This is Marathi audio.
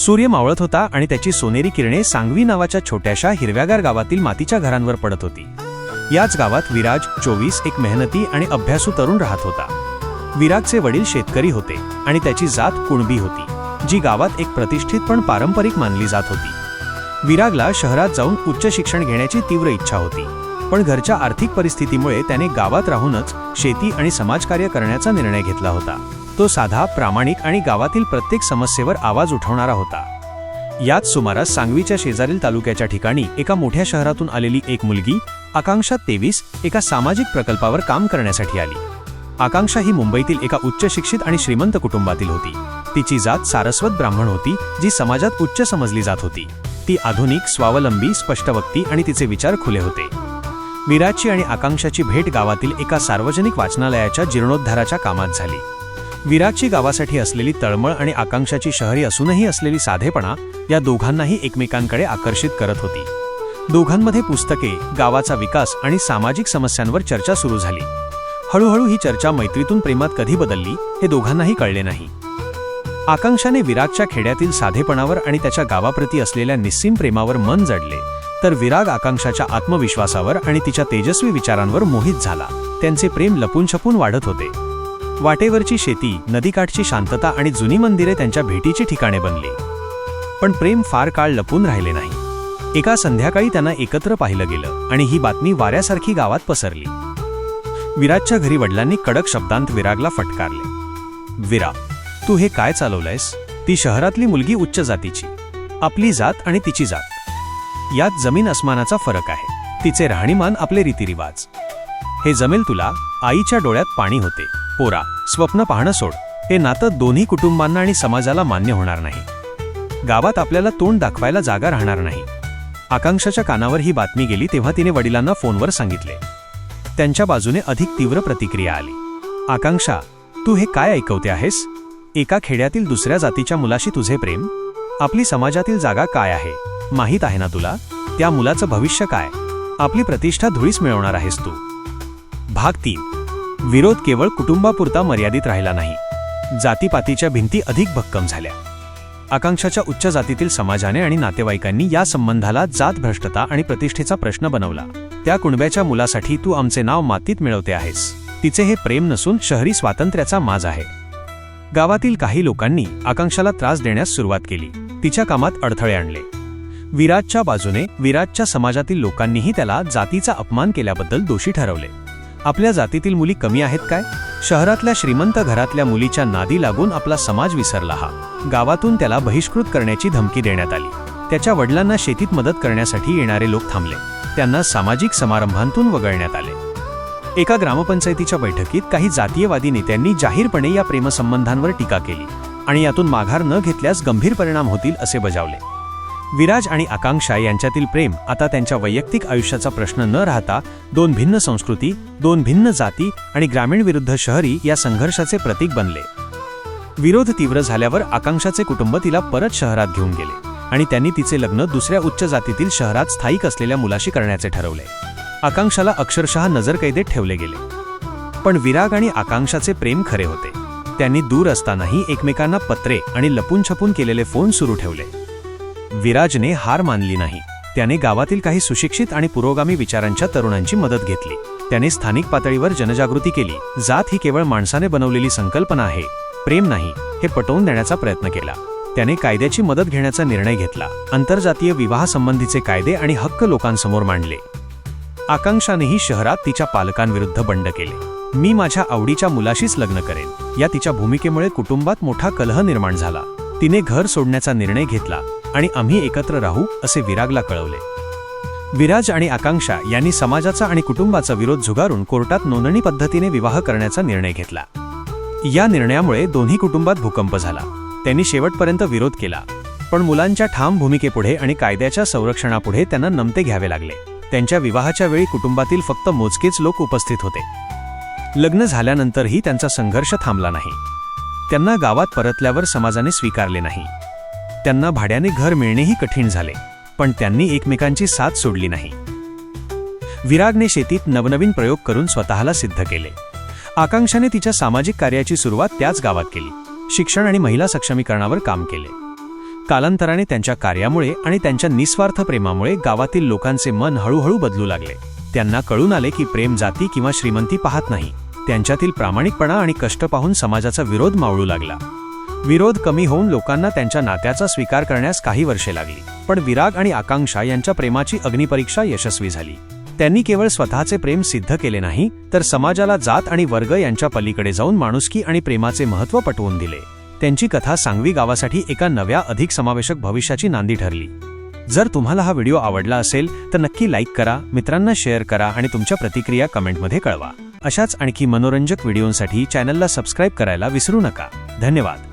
सूर्य मावळत होता आणि त्याची सोनेरी किरणे सांगवी नावाच्या छोट्याशा हिरव्यागार गावातील मातीच्या घरांवर पडत होती. याच गावात विराज चोवीस एक मेहनती आणि अभ्यासू तरुण राहत होता. विरागचे वडील शेतकरी होते आणि त्याची जात कुणबी होती जी गावात एक प्रतिष्ठित पण पारंपरिक मानली जात होती. विरागला शहरात जाऊन उच्च शिक्षण घेण्याची तीव्र इच्छा होती पण घरच्या आर्थिक परिस्थितीमुळे त्याने गावात राहूनच शेती आणि समाजकार्य करण्याचा निर्णय घेतला होता. तो साधा प्रामाणिक आणि गावातील प्रत्येक समस्येवर आवाज उठवणारा होता. याच सुमारास सांगवीच्या शेजारील तालुक्याच्या ठिकाणी एका मोठ्या शहरातून आलेली एक मुलगी आकांक्षा तेवीस एका सामाजिक प्रकल्पावर काम करण्यासाठी आली. आकांक्षा ही मुंबईतील एका उच्च शिक्षित आणि श्रीमंत कुटुंबातील होती. तिची जात सारस्वत ब्राह्मण होती जी समाजात उच्च समजली जात होती. ती आधुनिक स्वावलंबी स्पष्टवक्ती आणि तिचे विचार खुले होते. विराजची आणि आकांक्षाची भेट गावातील एका सार्वजनिक वाचनालयाच्या जीर्णोद्धाराच्या कामात झाली. विराजची गावासाठी असलेली तळमळ आणि आकांक्षाची शहरी असूनही असलेली साधेपणा या दोघांनाही एकमेकांकडे आकर्षित करत होती. दोघांमध्ये पुस्तके गावाचा विकास आणि सामाजिक समस्यांवर चर्चा सुरू झाली. हळूहळू ही चर्चा मैत्रीतून प्रेमात कधी बदलली हे दोघांनाही कळले नाही. आकांक्षाने विरागच्या खेड्यातील साधेपणावर आणि त्याच्या गावाप्रती असलेल्या निस्सीम प्रेमावर मन जडले तर विराग आकांक्षाच्या आत्मविश्वासावर आणि तिच्या तेजस्वी विचारांवर मोहित झाला. त्यांचे प्रेम लपून छपून वाढत होते. वाटेवरची शेती नदीकाठची शांतता आणि जुनी मंदिरे त्यांच्या भेटीची ठिकाणे बनली. पण प्रेम फार काळ लपून राहिले नाही. एका संध्याकाळी त्यांना एकत्र पाहिलं गेलं आणि ही बातमी वाऱ्यासारखी गावात पसरली. विराजच्या घरी वडिलांनी कडक शब्दांत विरागला फटकारले. विरा तू हे काय चालवलंयस? ती शहरातली मुलगी उच्च जातीची. आपली जात आणि तिची जात. यात जमीन अस्मानाचा फरक आहे. तिचे राहणीमान आपले रीतिरिवाज. हे जमेल तुला आईच्या डोळ्यात पाणी होते. पोरा स्वप्न पाहणं सोड. हे नातं दोन्ही कुटुंबांना आणि समाजाला मान्य होणार नाही. गावात आपल्याला तोंड दाखवायला जागा राहणार नाही. आकांक्षाच्या कानावर ही बातमी गेली तेव्हा तिने वडिलांना फोनवर सांगितले. त्यांच्या बाजूने अधिक तीव्र प्रतिक्रिया आली. आकांक्षा तू हे काय ऐकवते आहेस? एका खेड्यातील दुसऱ्या जातीच्या मुलाशी तुझे प्रेम? आपली समाजातील जागा काय आहे? माहीत आहे ना तुला? त्या मुलाचं भविष्य काय? आपली प्रतिष्ठा धुळीस मिळवणार आहेस तू. भाग तीन. विरोध केवळ कुटुंबापुरता मर्यादित राहिला नाही. जातीपातीच्या भिंती अधिक भक्कम झाल्या. आकांक्षाच्या उच्च जातीतील समाजाने आणि नातेवाईकांनी या संबंधाला जात भ्रष्टता आणि प्रतिष्ठेचा प्रश्न बनवला. त्या कुणब्याच्या मुलासाठी तू आमचे नाव मातीत मिळवते आहेस. तिचे हे प्रेम नसून शहरी स्वातंत्र्याचा माज आहे. गावातील काही लोकांनी आकांक्षाला त्रास देण्यास सुरुवात केली. तिच्या कामात अडथळे आणले. विराजच्या बाजूने विराजच्या समाजातील लोकांनीही त्याला जातीचा अपमान केल्याबद्दल दोषी ठरवले. आपल्या जातीतील मुली कमी आहेत काय? शहरातल्या श्रीमंत घरातल्या मुलीच्या नादी लागून आपला समाज विसरला हा. गावातून त्याला बहिष्कृत करण्याची धमकी देण्यात आली. त्याच्या वडिलांना शेतीत मदत करण्यासाठी येणारे लोक थांबले. त्यांना सामाजिक समारंभांतून वगळण्यात आले. एका ग्रामपंचायतीच्या बैठकीत काही जातीयवादी नेत्यांनी जाहीरपणे या प्रेमसंबंधांवर टीका केली आणि यातून माघार न घेतल्यास गंभीर परिणाम होतील असे बजावले. विराज आणि आकांक्षा यांच्यातील प्रेम आता त्यांच्या वैयक्तिक आयुष्याचा प्रश्न न राहता दोन भिन्न संस्कृती दोन भिन्न जाती आणि ग्रामीण विरुद्ध शहरी या संघर्षाचे प्रतीक बनले. विरोध तीव्र झाल्यावर आकांक्षाचे कुटुंब तिला परत शहरात घेऊन गेले आणि त्यांनी तिचे लग्न दुसऱ्या उच्च जातीतील शहरात स्थायिक असलेल्या मुलाशी करण्याचे ठरवले. आकांक्षाला अक्षरशः नजरकैदेत ठेवले गेले. पण विराग आणि आकांक्षाचे प्रेम खरे होते. त्यांनी दूर असतानाही एकमेकांना पत्रे आणि लपून छपून केलेले फोन सुरू ठेवले. विराजने हार मानली नाही. त्याने गावातील काही सुशिक्षित आणि पुरोगामी विचारांच्या तरुणांची मदत घेतली. त्याने स्थानिक पातळीवर जनजागृती केली. जात ही केवळ माणसाने बनवलेली संकल्पना आहे. प्रेम नाही हे पटवून देण्याचा प्रयत्न केला. त्याने कायद्याची मदत घेण्याचा निर्णय घेतला. आंतरजातीय विवाहासंबंधीचे कायदे आणि हक्क लोकांसमोर मांडले. आकांक्षानेही शहरात तिच्या पालकांविरुद्ध बंड केले. मी माझ्या आवडीच्या मुलाशीच लग्न करेन. या तिच्या भूमिकेमुळे कुटुंबात मोठा कलह निर्माण झाला. तिने घर सोडण्याचा निर्णय घेतला. आणि आम्ही एकत्र राहू असे विरागला कळवले. विराज आणि आकांक्षा यांनी समाजाचा आणि कुटुंबाचा विरोध झुगारून कोर्टात नोंदणी पद्धतीने विवाह करण्याचा निर्णय घेतला. या निर्णयामुळे दोन्ही कुटुंबात भूकंप झाला. त्यांनी शेवटपर्यंत विरोध केला. पण मुलांच्या ठाम भूमिकेपुढे आणि कायद्याच्या संरक्षणापुढे त्यांना नमते घ्यावे लागले. त्यांच्या विवाहाच्या वेळी कुटुंबातील फक्त मोजकेच लोक उपस्थित होते. लग्न झाल्यानंतरही त्यांचा संघर्ष थांबला नाही. त्यांना गावात परतल्यावर समाजाने स्वीकारले नाही. त्यांना भाड्याने घर मिळणेही कठीण झाले पण त्यांनी एकमेकांची साथ सोडली नाही. विरागने शेतीत नवनवीन प्रयोग करून स्वतःला सिद्ध केले. आकांक्षाने तिच्या सामाजिक कार्याची सुरुवात त्याच गावात केली शिक्षण आणि महिला सक्षमीकरणावर काम केले. कालांतराने त्यांच्या कार्यामुळे आणि त्यांच्या निस्वार्थ प्रेमामुळे गावातील लोकांचे मन हळूहळू बदलू लागले. त्यांना कळून आले की प्रेम जाती किंवा श्रीमंती पाहत नाही त्यांच्यातील प्रामाणिकपणा आणि कष्ट पाहून समाजाचा विरोध मावळू लागला. विरोध कमी होऊन लोकांना त्यांच्या नात्याचा स्वीकार करण्यास काही वर्षे लागली. पण विराग आणि आकांक्षा यांच्या प्रेमाची अग्निपरीक्षा यशस्वी झाली. त्यांनी केवळ स्वतःचे प्रेम सिद्ध केले नाही तर समाजाला जात आणि वर्ग यांच्या पलीकडे जाऊन माणुसकी आणि प्रेमाचे महत्त्व पटवून दिले. त्यांची कथा सांगवी गावासाठी एका नव्या अधिक समावेशक भविष्याची नांदी ठरली. जर तुम्हाला हा व्हिडिओ आवडला असेल तर नक्की लाईक करा मित्रांना शेअर करा आणि तुमच्या प्रतिक्रिया कमेंटमध्ये कळवा. अशाच आणखी मनोरंजक व्हिडिओंसाठी चॅनलला सबस्क्राईब करायला विसरू नका. धन्यवाद.